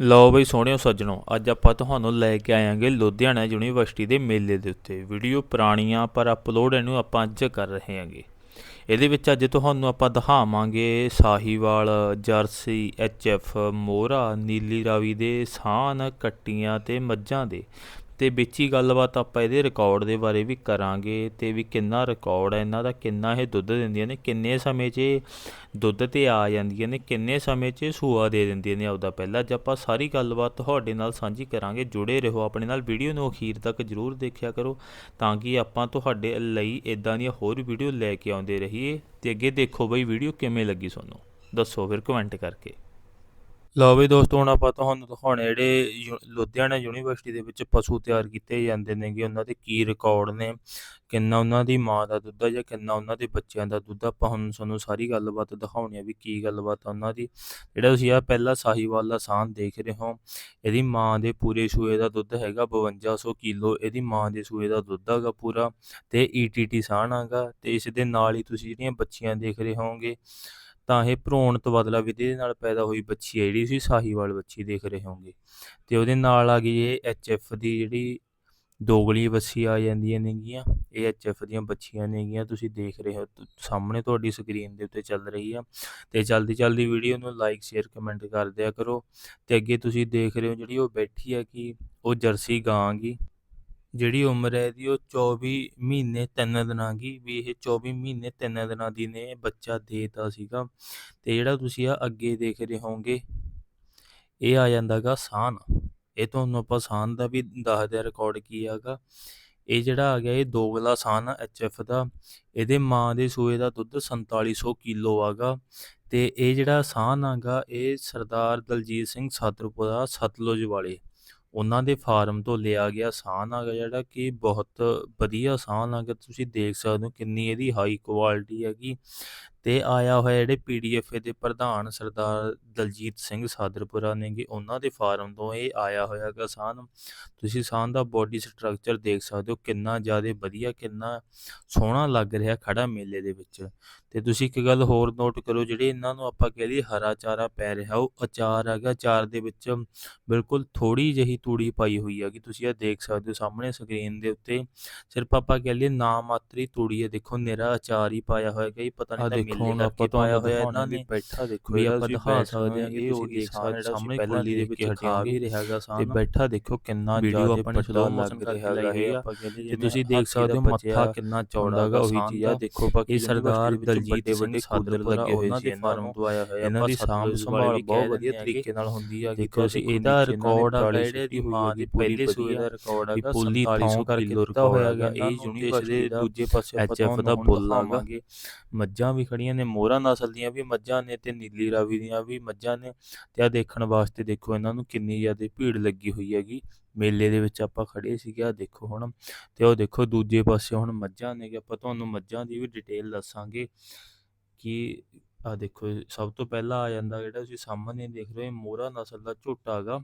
ਲਓ ਬਈ ਸੋਹਣਿਓ ਸੱਜਣੋ, ਅੱਜ ਆਪਾਂ ਤੁਹਾਨੂੰ ਲੈ ਕੇ ਆਵਾਂਗੇ ਲੁਧਿਆਣਾ ਯੂਨੀਵਰਸਿਟੀ ਦੇ ਮੇਲੇ ਦੇ ਉੱਤੇ। ਵੀਡੀਓ ਪੁਰਾਣੀਆਂ ਪਰ ਅਪਲੋਡ ਇਹਨੂੰ ਆਪਾਂ ਅੱਜ ਕਰ ਰਹੇ ਹਾਂਗੇ। ਇਹਦੇ ਵਿੱਚ ਅੱਜ ਤੁਹਾਨੂੰ ਆਪਾਂ ਦਿਖਾਵਾਂਗੇ ਸਾਹੀਵਾਲ, ਜਰਸੀ ਐਚਐਫ ਮੋਹਰਾ, ਨੀਲੀ ਰਾਵੀ ਦੇ ਸਾਨ, ਕੱਟੀਆਂ ਤੇ ਮੱਝਾਂ ਦੇ। ਤੇ ਵਿੱਚ ਹੀ ਗੱਲਬਾਤ ਆਪਾਂ ਇਹਦੇ ਰਿਕਾਰਡ ਦੇ ਬਾਰੇ ਵੀ ਕਰਾਂਗੇ ਤੇ ਵੀ ਕਿੰਨਾ ਰਿਕਾਰਡ ਹੈ, ਇਹਨਾਂ ਦਾ ਕਿੰਨਾ ਇਹ ਦੁੱਧ ਦਿੰਦੀਆਂ ਨੇ, ਕਿੰਨੇ ਸਮੇਂ 'ਚ ਇਹ ਦੁੱਧ ਤੇ ਆ ਜਾਂਦੀਆਂ ਨੇ, ਕਿੰਨੇ ਸਮੇਂ 'ਚ ਸੂਆ ਦੇ ਦਿੰਦੀਆਂ ਨੇ ਆਪਦਾ ਪਹਿਲਾਂ। ਅੱਜ ਆਪਾਂ ਸਾਰੀ ਗੱਲਬਾਤ ਤੁਹਾਡੇ ਨਾਲ ਸਾਂਝੀ ਕਰਾਂਗੇ, ਜੁੜੇ ਰਹੋ ਆਪਣੇ ਨਾਲ, ਵੀਡੀਓ ਨੂੰ ਅਖੀਰ ਤੱਕ ਜਰੂਰ ਦੇਖਿਆ ਕਰੋ ਤਾਂ ਕਿ ਆਪਾਂ ਤੁਹਾਡੇ ਲਈ ਇਦਾਂ ਦੀਆਂ ਹੋਰ ਵੀਡੀਓ ਲੈ ਕੇ ਆਉਂਦੇ ਰਹੀਏ। ਤੇ ਅੱਗੇ ਦੇਖੋ ਬਈ ਵੀਡੀਓ ਕਿਵੇਂ ਲੱਗੀ ਤੁਹਾਨੂੰ, ਦੱਸੋ ਫਿਰ ਕਮੈਂਟ ਕਰਕੇ। ਲਓ ਵੀ ਦੋਸਤੋ, ਹੁਣ ਆਪਾਂ ਤੁਹਾਨੂੰ ਦਿਖਾਉਣੇ ਜਿਹੜੇ ਯੂ- ਲੁਧਿਆਣਾ ਯੂਨੀਵਰਸਿਟੀ ਦੇ ਵਿੱਚ ਪਸ਼ੂ ਤਿਆਰ ਕੀਤੇ ਜਾਂਦੇ ਨੇਗੇ। ਉਹਨਾਂ ਦੇ ਕੀ ਰਿਕਾਰਡ ਨੇ, ਕਿੰਨਾ ਉਹਨਾਂ ਦੀ ਮਾਂ ਦਾ ਦੁੱਧ ਆ ਜਾਂ ਕਿੰਨਾ ਉਹਨਾਂ ਦੇ ਬੱਚਿਆਂ ਦਾ ਦੁੱਧ ਆ। ਆਪਾਂ ਹੁਣ ਤੁਹਾਨੂੰ ਸਾਰੀ ਗੱਲਬਾਤ ਦਿਖਾਉਣੀ ਆ ਵੀ ਕੀ ਗੱਲਬਾਤ ਆ ਉਹਨਾਂ ਦੀ। ਜਿਹੜਾ ਤੁਸੀਂ ਆ ਪਹਿਲਾ ਸਾਹੀਵਾਲ ਦਾ ਸਾਨ ਦੇਖ ਰਹੇ ਹੋ, ਇਹਦੀ ਮਾਂ ਦੇ ਪੂਰੇ ਸੂਏ ਦਾ ਦੁੱਧ ਹੈਗਾ 5200 ਕਿਲੋ। ਇਹਦੀ ਮਾਂ ਦੇ ਸੂਏ ਦਾ ਦੁੱਧ ਹੈਗਾ ਪੂਰਾ ਤੇ ਈਟੀਟੀ ਸਾਨ ਹੈਗਾ। ਤੇ ਇਸ ਦੇ ਨਾਲ ਹੀ ਤੁਸੀਂ ਜਿਹੜੀਆਂ ਬੱਚੀਆਂ ਦੇਖ ਰਹੇ ਹੋਵੋਗੇ ਤਾਂ ਇਹ ਭਰੂਣ ਤਬਾਦਲਾ ਵਿਧੀ ਦੇ ਨਾਲ ਪੈਦਾ ਹੋਈ ਬੱਚੀ ਹੈ ਜਿਹੜੀ ਤੁਸੀਂ ਸਾਹੀਵਾਲ ਬੱਚੀ ਦੇਖ ਰਹੇ ਹੋਗੇ ਤੇ ਉਹਦੇ ਨਾਲ ਆ ਗਈ ਇਹ ਐਚਐਫ ਦੀ ਜਿਹੜੀ ਦੋਗਲੀ ਬੱਚੀ ਆ ਜਾਂਦੀਆਂ ਨੇਗੀਆਂ, ਇਹ ਐਚਐਫ ਦੀਆਂ ਬੱਚੀਆਂ ਨੇਗੀਆਂ ਤੁਸੀਂ ਦੇਖ ਰਹੇ ਹੋ ਸਾਹਮਣੇ ਤੁਹਾਡੀ ਸਕਰੀਨ ਦੇ ਉੱਤੇ ਚੱਲ ਰਹੀ ਆ। ਤੇ ਜਲਦੀ ਜਲਦੀ ਵੀਡੀਓ ਨੂੰ ਲਾਈਕ ਸ਼ੇਅਰ ਕਮੈਂਟ ਕਰ ਦਿਆ ਕਰੋ। ਤੇ ਅੱਗੇ ਤੁਸੀਂ ਦੇਖ ਰਹੇ ਹੋ ਜਿਹੜੀ ਉਹ ਬੈਠੀ ਆ ਕਿ ਉਹ ਜਰਸੀ ਗਾਂ ਗੀ। ਜਿਹੜੀ ਉਮਰ ਹੈ ਇਹਦੀ ਉਹ 24 ਮਹੀਨੇ ਤਿੰਨ ਦਿਨਾਂ ਦੀ, ਵੀ ਇਹ 24 ਮਹੀਨੇ ਤਿੰਨ ਦਿਨਾਂ ਦੀ ਨੇ ਬੱਚਾ ਦੇਤਾ ਸੀਗਾ। ਤੇ ਜਿਹੜਾ ਤੁਸੀਂ ਆ ਅੱਗੇ ਦੇਖ ਰਹੇ ਹੋਵੋਗੇ, ਇਹ ਆ ਜਾਂਦਾਗਾ ਸਾਨ। ਇਹ ਤੁਹਾਨੂੰ ਆਪਾਂ ਸਾਨ ਦਾ ਵੀ ਦੱਸਦੇ ਆ ਰਿਕਾਰਡ ਕੀ ਹੈਗਾ ਇਹ ਜਿਹੜਾ ਆ ਗਿਆ, ਇਹ ਦੋਗਲਾ ਸਾਨ ਆ ਐਚਐਫ ਦਾ। ਇਹਦੇ ਮਾਂ ਦੇ ਸੂਏ ਦਾ ਦੁੱਧ 4700 ਕਿਲੋ ਆਗਾ ਤੇ ਇਹ ਜਿਹੜਾ ਸਾਨ ਆਗਾ ਇਹ ਸਰਦਾਰ ਦਲਜੀਤ ਸਿੰਘ ਸਾਦਰਪੁਰਾ ਸਤਲੁਜ ਵਾਲੇ। ਉਹਨਾਂ ਦੇ ਫਾਰਮ ਤੋਂ ਲਿਆ ਗਿਆ ਸਾਨ ਹੈਗਾ ਜਿਹੜਾ ਕਿ ਬਹੁਤ ਵਧੀਆ ਸਾਨ ਹੈਗਾ ਤੁਸੀਂ ਦੇਖ ਸਕਦੇ ਹੋ ਕਿੰਨੀ ਇਹਦੀ ਹਾਈ ਕੁਆਲਿਟੀ ਹੈਗੀ। ਤੇ ਆਇਆ ਹੋਇਆ ਜਿਹੜੇ ਪੀਡੀਐਫ ਦੇ ਪ੍ਰਧਾਨ ਸਰਦਾਰ ਦਲਜੀਤ ਸਿੰਘ ਸਾਦਰਪੁਰਾ ਨੇਗੇ ਉਹਨਾਂ ਦੇ ਫਾਰਮ ਤੋਂ ਇਹ ਆਇਆ ਹੋਇਆ ਹੈਗਾ ਸਾਨ ਤੁਸੀਂ ਸਾਨ ਦਾ ਬੋਡੀ ਸਟਰਕਚਰ ਦੇਖ ਸਕਦੇ ਹੋ ਕਿੰਨਾ ਜ਼ਿਆਦਾ ਵਧੀਆ ਕਿੰਨਾ ਸੋਹਣਾ ਲੱਗ ਰਿਹਾ ਖੜਾ ਮੇਲੇ ਦੇ ਵਿੱਚ। ਤੇ ਤੁਸੀਂ ਇੱਕ ਗੱਲ ਹੋਰ ਨੋਟ ਕਰੋ ਜਿਹੜੇ ਇਹਨਾਂ ਨੂੰ ਆਪਾਂ ਕਹਿ ਲਈਏ ਹਰਾ ਚਾਰਾ ਪੈ ਰਿਹਾ ਉਹ ਅਚਾਰ ਹੈਗਾ ਅਚਾਰ ਦੇ ਵਿੱਚ ਬਿਲਕੁਲ ਥੋੜੀ ਜਿਹੀ ਤੂੜੀ ਪਾਈ ਹੋਈ ਹੈਗੀ ਤੁਸੀਂ ਇਹ ਦੇਖ ਸਕਦੇ ਹੋ ਸਾਹਮਣੇ ਸਕਰੀਨ ਦੇ ਉੱਤੇ। ਸਿਰਫ ਆਪਾਂ ਕਹਿ ਲਈਏ ਨਾ ਮਾਤਰੀ ਤੂੜੀ ਹੈ ਦੇਖੋ ਨਿਰਾ ਅਚਾਰ ਹੀ ਪਾਇਆ ਹੋਇਆ ਹੈ ਪਾਤਾ ਨਹੀਂ ਤਾਂ ਦੇਖੋ ਮੇਲੇ ਹੁਣ ਕਰਕੇ ਆਪਾਂ ਪਾਇਆ ਤੁਹਾਨੂੰ ਹੋਇਆ ਇਹਨਾਂ ਦਿਖਾਉਣਾ ਨੇ ਬੈਠਾ ਦੇਖੋ ਵੀ ਆਪਾਂ ਦਿਖਾ ਸਕਦੇ ਹਾਂ ਸਕਦੇ ਕਿ ਹਾਂ ਉਹ ਦੇਖ ਸਾਹਮਣੇ ਪਹਿਲਾਂ ਕੁੰਡੀ ਦੇ ਵਿੱਚ ਹਟਿਆ ਵੀ ਰਿਹਾ ਹੈਗਾ ਤੇ ਬੈਠਾ ਦੇਖੋ ਕਿੰਨਾ ਜ਼ਿਆਦਾ ਆਪਾਂ ਸਲੋ ਚਲਾ ਕਰਕੇ ਰਿਹਾ ਹੈਗਾ ਇਹ ਆ ਤੇ ਤੁਸੀਂ ਦੇਖ ਸਕਦੇ ਹੋ ਮੱਥਾ ਕਿੰਨਾ ਚੌੜਾ ਹੈਗਾ ਉਹੀ ਚੀਜ਼ ਆ ਦਾ ਦੇਖੋ ਬਾਕੀ ਇਹ ਸਰਦਾਰ ਦਲਜੀਤ ਸਿੰਘ ਵੱਡੇ ਸਾਦਰ ਲੱਗੇ ਹੋਏ ਸੀ ਦੇ ਫਾਰਮ ਤੋਂ ਆਇਆ ਹੋਇਆ ਇਹਨਾਂ ਦੀ ਸਾਂਭ ਸੰਭਾਲ ਬਹੁਤ ਵਧੀਆ। ਤਰੀਕੇ ਨਾਲ ਹੁੰਦੀ ਆ ਦੇਖੋ ਅਸੀਂ ਇਹਦਾ ਰਿਕਾਰਡ ਆ ਜਿਹੜੇ ਦੀ ਮਾਂ ਦੀ ਪਹਿਲੇ ਸੂਏ ਦਾ ਰਿਕਾਰਡ ਹੈਗਾ ਪੁੱਲੀ 4700 ਥਾਂ ਕਰਕੇ ਦਿੱਤਾ ਹੋਇਆ ਹੈਗਾ ਇਹ ਤੇ ਯੂਨੀਵਰਸਿਟੀ ਦਾ ਦੂਜੇ ਪਾਸੇ ਐਚਐਫ ਦਾ ਬੁੱਲ ਦਿਖਾਵਾਂਗੇ। ਮੱਝਾਂ ਵੀ ਖੜੀਆਂ ਨੇ ਮੋਹਰਾ ਨਸਲ ਦੀਆਂ ਵੀ ਮੱਝਾਂ ਨੇ ਤੇ ਨੀਲੀ ਰਾਵੀ ਦੀਆਂ ਵੀ ਮੱਝਾਂ ਨੇ, ਤੇ ਆ ਦੇਖਣ ਵਾਸਤੇ ਦੇਖੋ ਇਹਨਾਂ ਨੂੰ ਕਿੰਨੀ ਜ਼ਿਆਦਾ ਭੀੜ ਲੱਗੀ ਹੋਈ ਹੈਗੀ। ਮੇਲੇ ਦੇ ਵਿੱਚ ਆਪਾਂ ਖੜੇ ਸੀਗੇ ਆ ਦੇਖੋ ਹੁਣ, ਤੇ ਉਹ ਦੇਖੋ ਦੂਜੇ ਪਾਸੇ ਹੁਣ ਮੱਝਾਂ ਨੇ, ਕਿ ਆਪਾਂ ਤੁਹਾਨੂੰ ਮੱਝਾਂ ਦੀ ਵੀ ਡਿਟੇਲ ਦੱਸਾਂਗੇ ਕਿ ਆ ਦੇਖੋ, ਸਭ ਤੋਂ ਪਹਿਲਾਂ ਆ ਜਾਂਦਾ ਜਿਹੜਾ ਤੁਸੀਂ ਸਾਹਮਣੇ ਦੇਖ ਰਹੇ ਹੋ ਮੋਹਰਾ ਨਸਲ ਦਾ ਝੋਟਾ ਹੈਗਾ।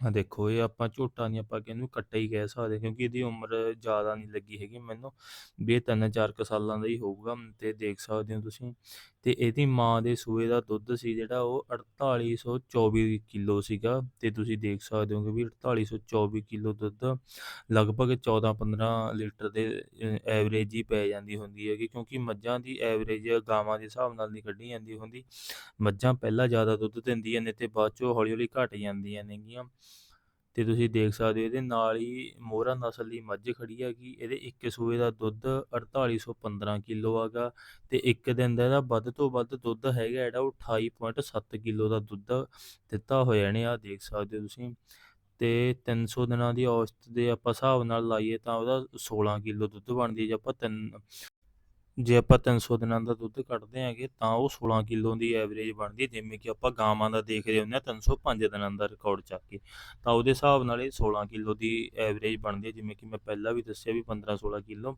ਆ ਦੇਖੋ, ਇਹ ਆਪਾਂ ਝੋਟਾ ਨਹੀਂ ਆਪਾਂ ਕਹਿੰਦੇ ਕੱਟਾ ਹੀ ਕਹਿ ਸਕਦੇ ਕਿਉਂਕਿ ਇਹਦੀ ਉਮਰ ਜ਼ਿਆਦਾ ਨਹੀਂ ਲੱਗੀ ਹੈਗੀ ਮੈਨੂੰ। ਵੀ ਇਹ ਤਿੰਨ ਚਾਰ ਕੁ ਸਾਲਾਂ ਦਾ ਹੀ ਹੋਊਗਾ ਤੇ ਦੇਖ ਸਕਦੇ ਹੋ ਤੁਸੀਂ। ਤੇ ਇਹਦੀ ਮਾਂ ਦੇ ਸੂਏ ਦਾ ਦੁੱਧ ਸੀ ਜਿਹੜਾ, ਉਹ 4824 ਕਿਲੋ ਸੀਗਾ। ਤੇ ਤੁਸੀਂ ਦੇਖ ਸਕਦੇ ਹੋ ਕਿ ਵੀ 4824 ਕਿਲੋ ਦੁੱਧ ਲਗਭਗ 14-15 ਲੀਟਰ ਦੇ ਐਵਰੇਜ ਹੀ ਪੈ ਜਾਂਦੀ ਹੁੰਦੀ ਹੈਗੀ, ਕਿਉਂਕਿ ਮੱਝਾਂ ਦੀ ਐਵਰੇਜ ਗਾਵਾਂ ਦੇ ਹਿਸਾਬ ਨਾਲ ਨਹੀਂ ਕੱਢੀ ਜਾਂਦੀ ਹੁੰਦੀ। ਮੱਝਾਂ ਪਹਿਲਾਂ ਜ਼ਿਆਦਾ ਦੁੱਧ ਦਿੰਦੀਆਂ ਨੇ ਤੇ ਬਾਅਦ ਚੋਂ ਹੌਲੀ ਹੌਲੀ ਘਟ ਜਾਂਦੀਆਂ ਨੇਗੀਆਂ। ਤੇ ਤੁਸੀਂ ਦੇਖ ਸਕਦੇ ਹੋ ਇਹਦੇ ਨਾਲ ਹੀ ਮੋਹਰਾ ਨਸਲ ਦੀ ਮੱਝ ਖੜੀ ਹੈਗੀ। ਇਹਦੇ ਇੱਕ ਸੂਏ ਦਾ ਦੁੱਧ 4815 ਕਿਲੋ ਹੈਗਾ ਤੇ ਇੱਕ ਦਿਨ ਦਾ ਇਹਦਾ ਵੱਧ ਤੋਂ ਵੱਧ ਦੁੱਧ ਹੈਗਾ ਜਿਹੜਾ ਉਹ 28.7 ਕਿਲੋ ਦਾ ਦੁੱਧ ਦਿੱਤਾ ਹੋਇਆ ਨੇ ਆ ਦੇਖ ਸਕਦੇ ਹੋ ਤੁਸੀਂ। ਤੇ 300 ਦਿਨਾਂ ਦੀ ਔਸਤ ਦੇ ਆਪਾਂ ਹਿਸਾਬ ਨਾਲ ਲਾਈਏ ਤਾਂ ਉਹਦਾ 16 ਕਿਲੋ ਦੁੱਧ ਬਣਦੀ ਹੈ ਜੇ ਆਪਾਂ ਤਿੰਨ ਜੇ ਆਪਾਂ 300 ਦਿਨਾਂ ਦਾ ਦੁੱਧ ਕੱਢਦੇ ਹੈਗੇ, ਤਾਂ ਉਹ 16 ਕਿਲੋ ਦੀ ਐਵਰੇਜ ਬਣਦੀ ਹੈ। ਜਿਵੇਂ ਕਿ ਆਪਾਂ ਗਾਵਾਂ ਦਾ ਦੇਖਦੇ ਹੁੰਦੇ ਆ 305 ਦਿਨਾਂ ਦਾ ਰਿਕਾਰਡ ਚੱਕ ਕੇ। ਤਾਂ ਉਹਦੇ ਹਿਸਾਬ ਨਾਲ ਇਹ 16 ਕਿਲੋ ਦੀ ਐਵਰੇਜ ਬਣਦੀ ਹੈ। ਜਿਵੇਂ ਕਿ ਮੈਂ ਪਹਿਲਾਂ ਵੀ ਦੱਸਿਆ ਵੀ 15 16 ਕਿਲੋ।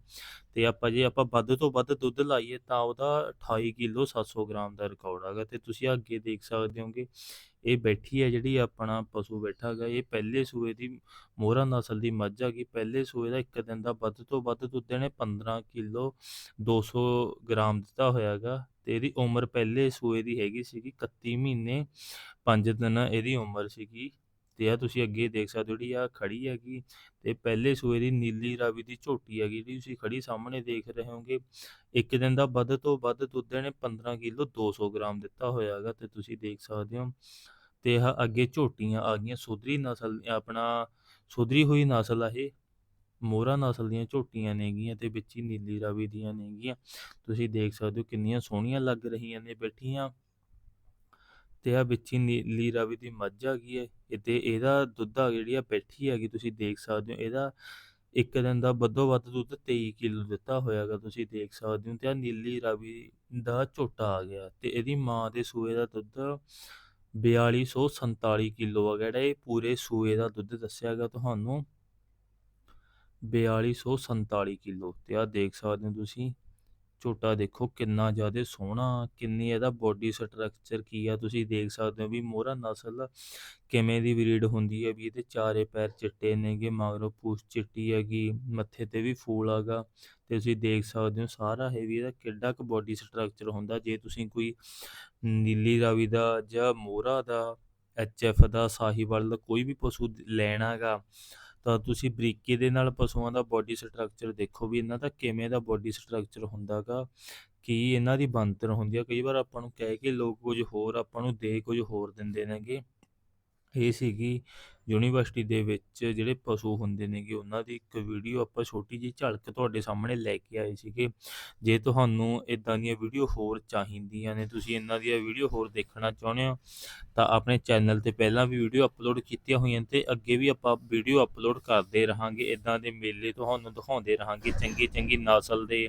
ਤੇ ਆਪਾਂ ਜੇ ਆਪਾਂ ਵੱਧ ਤੋਂ ਵੱਧ ਦੁੱਧ ਲਾਈਏ, ਤਾਂ ਉਹਦਾ 28 ਕਿਲੋ 700 ਗ੍ਰਾਮ ਦਾ ਰਿਕਾਰਡ ਹੈਗਾ। ਤੇ ਤੁਸੀਂ ਅੱਗੇ ਦੇਖ ਸਕਦੇ ਹੋਗੇ ਇਹ ਬੈਠੀ ਹੈ ਜਿਹੜੀ ਆਪਣਾ ਪਸ਼ੂ ਬੈਠਾ ਹੈਗਾ, ਇਹ ਪਹਿਲੇ ਸੂਏ ਦੀ ਮੋਹਰਾ ਨਸਲ ਦੀ ਮੱਝ ਹੈਗੀ, ਪਹਿਲੇ ਸੂਏ ਦਾ ਇੱਕ ਦਿਨ ਦਾ ਵੱਧ ਤੋਂ ਵੱਧ ਦੁੱਧ ਇਹਨੇ 15 ਕਿਲੋ 200 ਗ੍ਰਾਮ ਦਿੱਤਾ ਹੋਇਆ ਹੈਗਾ ਤੇ ਇਹਦੀ ਉਮਰ ਪਹਿਲੇ ਸੂਏ ਦੀ ਹੈਗੀ ਸੀਗੀ 31 ਮਹੀਨੇ 5 ਦਿਨ ਇਹਦੀ ਉਮਰ ਸੀਗੀ ਤੇ ਆ ਤੁਸੀਂ ਅੱਗੇ ਦੇਖ ਸਕਦੇ ਹੋ ਜਿਹੜੀ ਆ ਖੜੀ ਹੈਗੀ ਤੇ ਪਹਿਲੇ ਸੂਏ ਦੀ ਨੀਲੀ ਰਾਵੀ ਦੀ ਝੋਟੀ ਹੈਗੀ ਜਿਹੜੀ ਤੁਸੀਂ ਖੜੀ ਸਾਹਮਣੇ ਦੇਖ ਰਹੇ ਹੋਗੇ, ਇੱਕ ਦਿਨ ਦਾ ਵੱਧ ਤੋਂ ਵੱਧ ਦੁੱਧ ਇਹਨੇ 15 ਕਿਲੋ 200 ਗ੍ਰਾਮ ਦਿੱਤਾ ਹੋਇਆ ਹੈਗਾ ਤੇ ਤੁਸੀਂ ਦੇਖ ਸਕਦੇ ਹੋ ਤੇ ਆਹ ਅੱਗੇ ਝੋਟੀਆਂ ਆ ਗਈਆਂ। ਸੁਧਰੀ ਨਸਲ, ਆਪਣਾ ਸੁਧਰੀ ਹੋਈ ਨਸਲ ਆ ਇਹ। ਮੋਹਰਾ ਨਸਲ ਦੀਆਂ ਝੋਟੀਆਂ ਨੇਗੀਆਂ ਤੇ ਵਿੱਚ ਹੀ ਨੀਲੀ ਰਾਵੀ ਦੀਆਂ ਨੇਗੀਆਂ ਤੁਸੀਂ ਦੇਖ ਸਕਦੇ ਹੋ ਕਿੰਨੀਆਂ ਸੋਹਣੀਆਂ ਲੱਗ ਰਹੀਆਂ ਨੇ ਬੈਠੀਆਂ। ਤੇ ਆ ਵਿੱਚ ਹੀ ਨੀਲੀ ਰਾਵੀ ਦੀ ਮੱਝ ਆ ਗਈ ਹੈ। ਇਹ ਤੇ ਇਹਦਾ ਦੁੱਧ ਆ ਜਿਹੜੀ ਆ ਬੈਠੀ ਹੈਗੀ, ਤੁਸੀਂ ਦੇਖ ਸਕਦੇ ਹੋ। ਇਹਦਾ ਇੱਕ ਦਿਨ ਦਾ ਵੱਧੋ ਵੱਧ ਦੁੱਧ 23 ਕਿਲੋ ਦਿੱਤਾ ਹੋਇਆਗਾ, ਤੁਸੀਂ ਦੇਖ ਸਕਦੇ ਹੋ। ਤੇ ਆ ਨੀਲੀ ਰਾਵੀ ਦਾ ਝੋਟਾ ਆ ਗਿਆ ਤੇ ਇਹਦੀ ਮਾਂ ਦੇ ਸੂਏ ਦਾ ਦੁੱਧ 4247 ਕਿਲੋ ਆ ਜਿਹੜਾ ਇਹ ਪੂਰੇ ਸੂਏ ਦਾ ਦੁੱਧ ਦੱਸਿਆ ਗਿਆ ਤੁਹਾਨੂੰ। 4247 ਕਿਲੋ। ਤੇ ਆ ਦੇਖ ਸਕਦੇ ਹੋ ਤੁਸੀਂ। ਝੋਟਾ ਦੇਖੋ ਕਿੰਨਾ ਜ਼ਿਆਦਾ ਸੋਹਣਾ, ਕਿੰਨੀ ਇਹਦਾ ਬੋਡੀ ਸਟਰਕਚਰ ਕੀ ਆ, ਤੁਸੀਂ ਦੇਖ ਸਕਦੇ ਹੋ ਵੀ ਮੋਹਰਾ ਨਸਲ ਕਿਵੇਂ ਦੀ ਬਰੀਡ ਹੁੰਦੀ ਹੈ ਵੀ ਇਹਦੇ ਚਾਰੇ ਪੈਰ ਚਿੱਟੇ ਨੇਗੇ, ਮਗਰੋਂ ਪੂਛ ਚਿੱਟੀ ਹੈਗੀ, ਮੱਥੇ ਤੇ ਵੀ ਫੂਲ ਆਗਾ ਤੇ ਤੁਸੀਂ ਦੇਖ ਸਕਦੇ ਹੋ ਸਾਰਾ ਇਹ ਵੀ ਇਹਦਾ ਕਿੱਡਾ ਕੁ ਬੋਡੀ ਸਟਰਕਚਰ ਹੁੰਦਾ, ਜੇ ਤੁਸੀਂ ਕੋਈ ਨੀਲੀ ਰਾਵੀ ਦਾ ਜਾਂ ਮੋਹਰਾ ਦਾ ਐਚ ਐਫ ਦਾ, ਸਾਹੀਵਾਲ ਦਾ ਕੋਈ ਵੀ ਪਸ਼ੂ ਲੈਣਾਗਾ ਤਾਂ ਤੁਸੀਂ ਬਰੀਕੀ ਦੇ ਨਾਲ ਪਸ਼ੂਆਂ ਦਾ ਬੋਡੀ ਸਟਰਕਚਰ ਦੇਖੋ ਵੀ ਇਹਨਾਂ ਦਾ ਕਿਵੇਂ ਦਾ ਬੋਡੀ ਸਟਰਕਚਰ ਹੁੰਦਾਗਾ, ਕੀ ਇਹਨਾਂ ਦੀ ਬਣਤਰ ਹੁੰਦੀ ਆ। ਕਈ ਵਾਰ ਆਪਾਂ ਨੂੰ ਕਹਿ ਕੇ ਲੋਕ ਕੁਝ ਹੋਰ, ਆਪਾਂ ਨੂੰ ਦੇ ਕੁਝ ਹੋਰ ਦਿੰਦੇ ਨੇਗੇ। ਇਹ ਸੀਗੀ ਯੂਨੀਵਰਸਿਟੀ ਦੇ ਵਿੱਚ ਜਿਹੜੇ ਪਸ਼ੂ ਹੁੰਦੇ ਨੇਗੇ, ਉਹਨਾਂ ਦੀ ਇੱਕ ਵੀਡੀਓ ਆਪਾਂ ਛੋਟੀ ਜਿਹੀ ਝਲਕ ਤੁਹਾਡੇ ਸਾਹਮਣੇ ਲੈ ਕੇ ਆਏ ਸੀਗੇ। ਜੇ ਤੁਹਾਨੂੰ ਇਦਾਂ ਦੀਆਂ ਵੀਡੀਓ ਹੋਰ ਚਾਹੀਦੀਆਂ ਨੇ, ਤੁਸੀਂ ਇਹਨਾਂ ਦੀਆਂ ਵੀਡੀਓ ਹੋਰ ਦੇਖਣਾ ਚਾਹੁੰਦੇ ਹੋ, ਤਾਂ ਆਪਣੇ ਚੈਨਲ ਤੇ ਪਹਿਲਾਂ ਵੀ ਵੀਡੀਓ ਅਪਲੋਡ ਕੀਤੀਆਂ ਹੋਈਆਂ ਤੇ ਅੱਗੇ ਵੀ ਆਪਾਂ ਵੀਡੀਓ ਅਪਲੋਡ ਕਰਦੇ ਰਹਾਂਗੇ। ਇਦਾਂ ਦੇ ਮੇਲੇ ਤੁਹਾਨੂੰ ਦਿਖਾਉਂਦੇ ਰਹਾਂਗੇ ਚੰਗੀ ਚੰਗੀ ਨਸਲ ਦੇ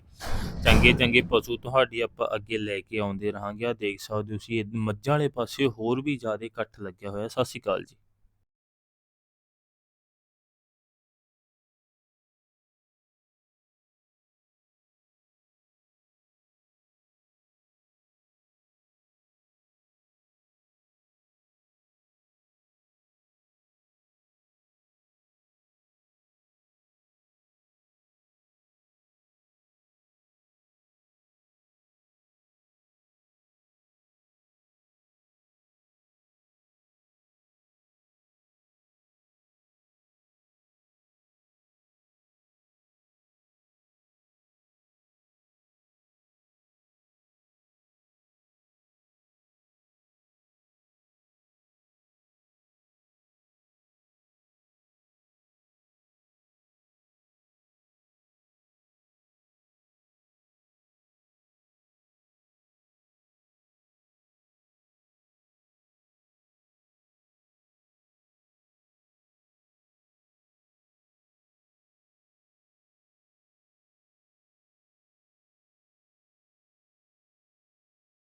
ਚੰਗੇ ਚੰਗੇ ਪਸ਼ੂ ਤੁਹਾਡੀ ਆਪਾਂ ਅੱਗੇ ਲੈ ਕੇ ਆਉਂਦੇ ਰਹਾਂਗੇ। ਆ ਦੇਖ ਸਕਦੇ ਹੋ ਤੁਸੀਂ, ਇਹ ਮੱਝਾਂ ਵਾਲੇ ਪਾਸੇ ਹੋਰ ਵੀ ਜ਼ਿਆਦਾ ਇਕੱਠ ਲੱਗਿਆ ਹੋਇਆ। ਸਤਿ ਸ਼੍ਰੀ ਅਕਾਲ ਜੀ।